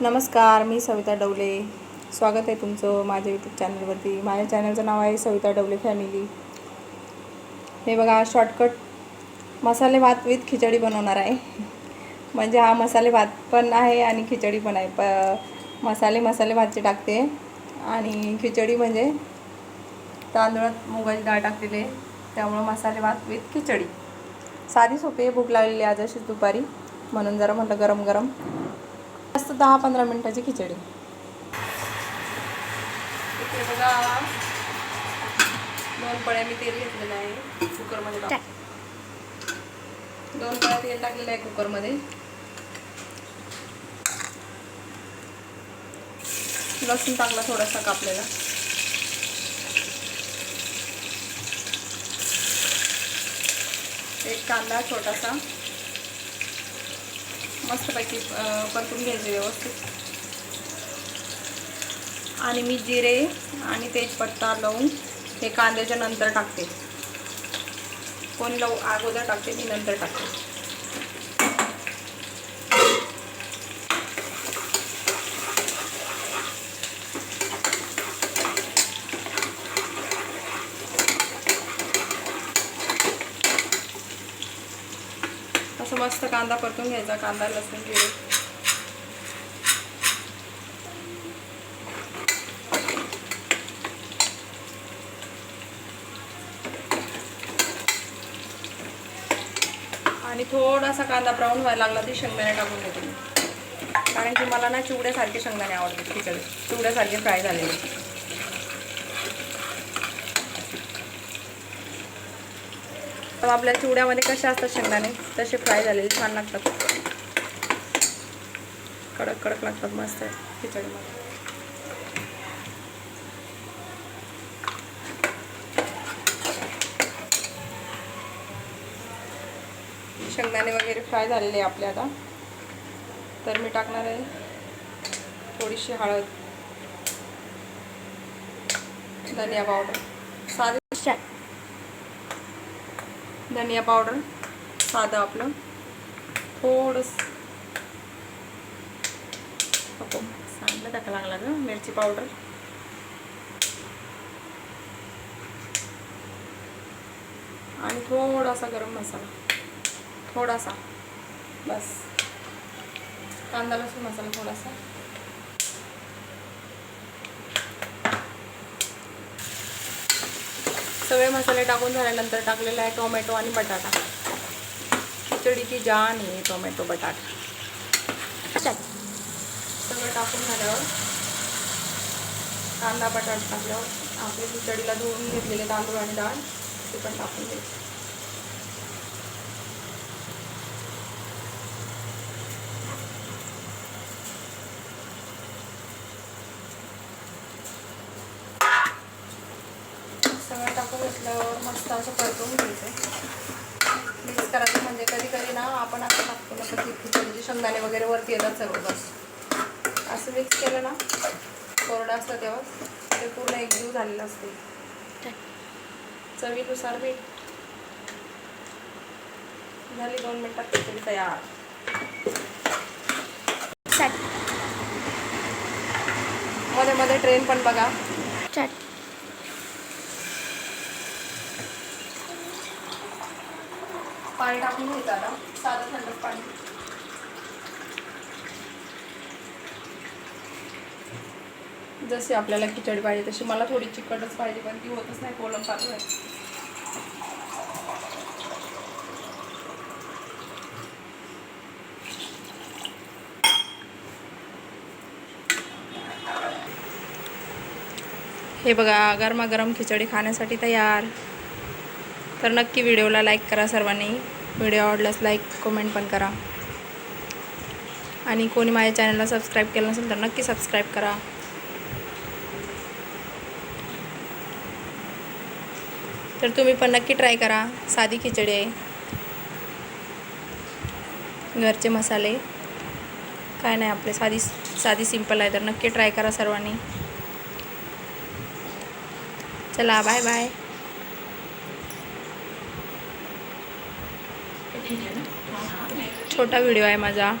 नमस्कार मी सविता डवले. स्वागत आहे तुमचं माझ्या यूट्यूब चॅनलवरती माझ्या चॅनलचं नाव आहे सविता डवले फॅमिली हे बघा शॉर्टकट मसाले भात विथ खिचडी बनवणार आहे. म्हणजे हा मसाले भात पण आहे आणि खिचडी पण आहे. प मसाले मसाले भातचे टाकते. आणि खिचडी म्हणजे तांदूळात मुगाची डाळ टाकलेली त्यामुळं मसाले भात विथ खिचडी. साधी सोपी आहे. भूक लागलेली आज अशीच दुपारी. म्हणून जरा म्हटलं गरम गरम जास्त दहा पंधरा मिनिटाची खिचडी. इकडे बघा. दोन पळ्या मी तेल घेतलेलं आहे कुकरमध्ये टाक. दोन पळ्या तेल टाकलेलं आहे कुकरमध्ये. लसूण टाकला थोडासा कापलेला. एक कांदा छोटासा. मस्तपैकी परतून घ्यायचे व्यवस्थित. आणि मी जिरे आणि तेजपत्ता लावून हे कांद्याच्या नंतर टाकते. कोणी लावू अगोदर टाकते मी नंतर टाकते. असं मस्त कांदा परतून घ्यायचा कांदा लसूण जिरे. आणि थोडासा कांदा ब्राऊन व्हायला लागला ती शेंगदाणे टाकून घेते कारण की मला ना चिवड्यासारखे शेंगदाणे आवडतात खिचडी. चिवड्यासारखे फ्राय झालेले. तर आपल्या चिवड्यामध्ये कसे असतात शेंगदाणे? तसे फ्राय झालेले छान लागतात. कडक कडक लागतात मस्त खिचडीमध्ये. शेंगदाणे वगैरे फ्राय झालेले आहे आपले आता. तर मी टाकणार आहे थोडीशी हळद धनिया पावडर साधे धनिया पावडर साधं आपलं. थोडंस. नको चांगलं टाका लागला ग मिरची पावडर. आणि थोडासा गरम मसाला. थोडासा. बस. कांदा लसूण मसाला थोडासा. सगळे मसाले टाकून झाल्यानंतर टाकलेला आहे टोमॅटो आणि बटाटा. खिचडीची जान आहे टोमॅटो बटाटा. सगळं टाकून झाल्यावर कांदा बटाटा टाकल्यावर आपले खिचडीला धुवून घेतलेले तांदूळ आणि डाळ ते पण टाकून घ्यायचं घेतल्यावर मस्त असं परतून घ्यायचं. मिक्स करायचं म्हणजे कधी कधी ना आपण असं टाकतो ना कधी खिचडीचे शेंगदाणे वगैरे वरती येतात सर्व बस. असं मिक्स केलं ना कोरडं असतं तेव्हा ते पूर्ण एकजीव झालेलं असते. चवीनुसार मीठ. झाली दोन मिनटात खिचडी तयार. मध्ये मध्ये ट्रेन पण बघा. पाणी टाकून घ्यायचं आता साधं थंड पाणी. जशी आपल्याला खिचडी पाहिजे तशी मला थोडी चिकटच पाहिजे पण ती होतच नाही कोलम पातळ. हे बघा गरमागरम खिचडी खाण्यासाठी तयार. तर नक्की व्हिडिओला लाईक करा सर्वांनी. व्हिडिओ आवडल्यास लाईक कमेंट पण करा. आणि कोणी माझ्या चॅनलला सबस्क्राईब केलं नसेल तर नक्की सबस्क्राईब करा. तर तुम्ही पण नक्की ट्राय करा. साधी खिचडी आहे. घरचे मसाले. काय नाही आपले साधी साधी सिंपल आहे. तर नक्की ट्राय करा सर्वांनी. चला बाय बाय छोटा व्हिडिओ आहे माझा.